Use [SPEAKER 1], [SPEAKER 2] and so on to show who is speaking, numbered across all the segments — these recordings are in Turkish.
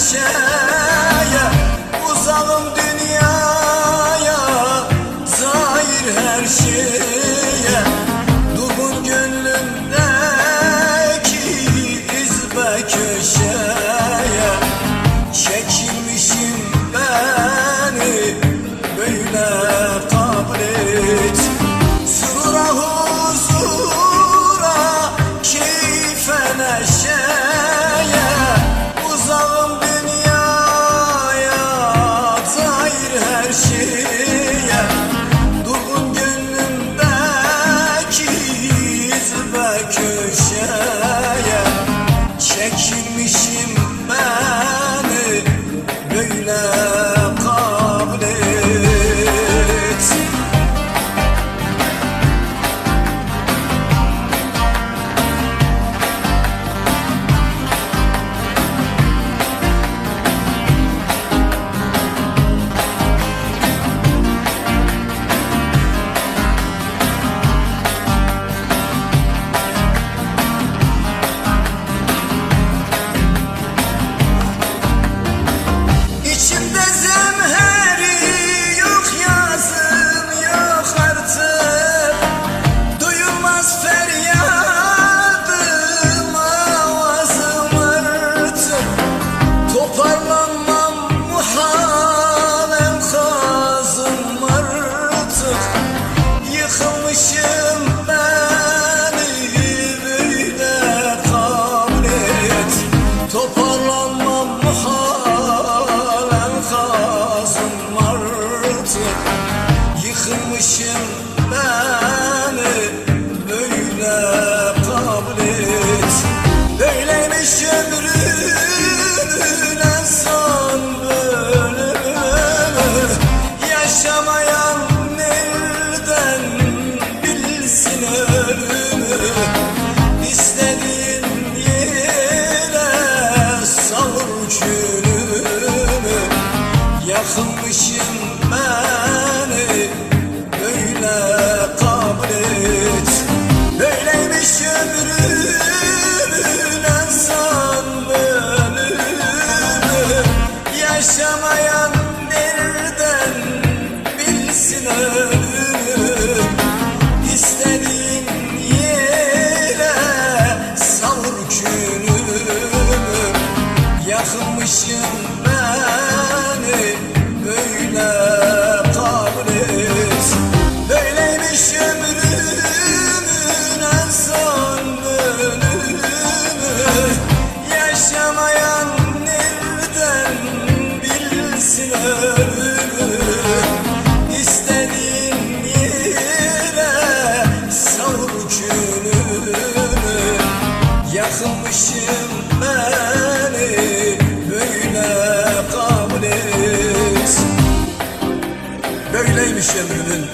[SPEAKER 1] 线。Sevmişim beni böyle kabul et. Böyleymiş ömrümün en son bölümü Yaşamayan nereden bilsin ölümü? İstediğin yere savur külümü Yakınmışım yakmışım beni ömrünün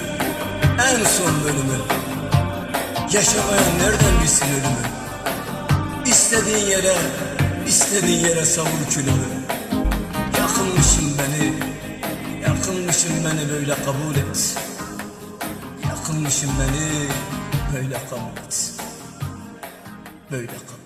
[SPEAKER 1] en son bölümü. Yaşamaya nereden bilsin ölümü? İstediğin yere, istediğin yere savur külümü. Yakınmışım beni, yakınmışım beni böyle kabul et. Yakınmışım beni böyle kabul et. Böyle kabul.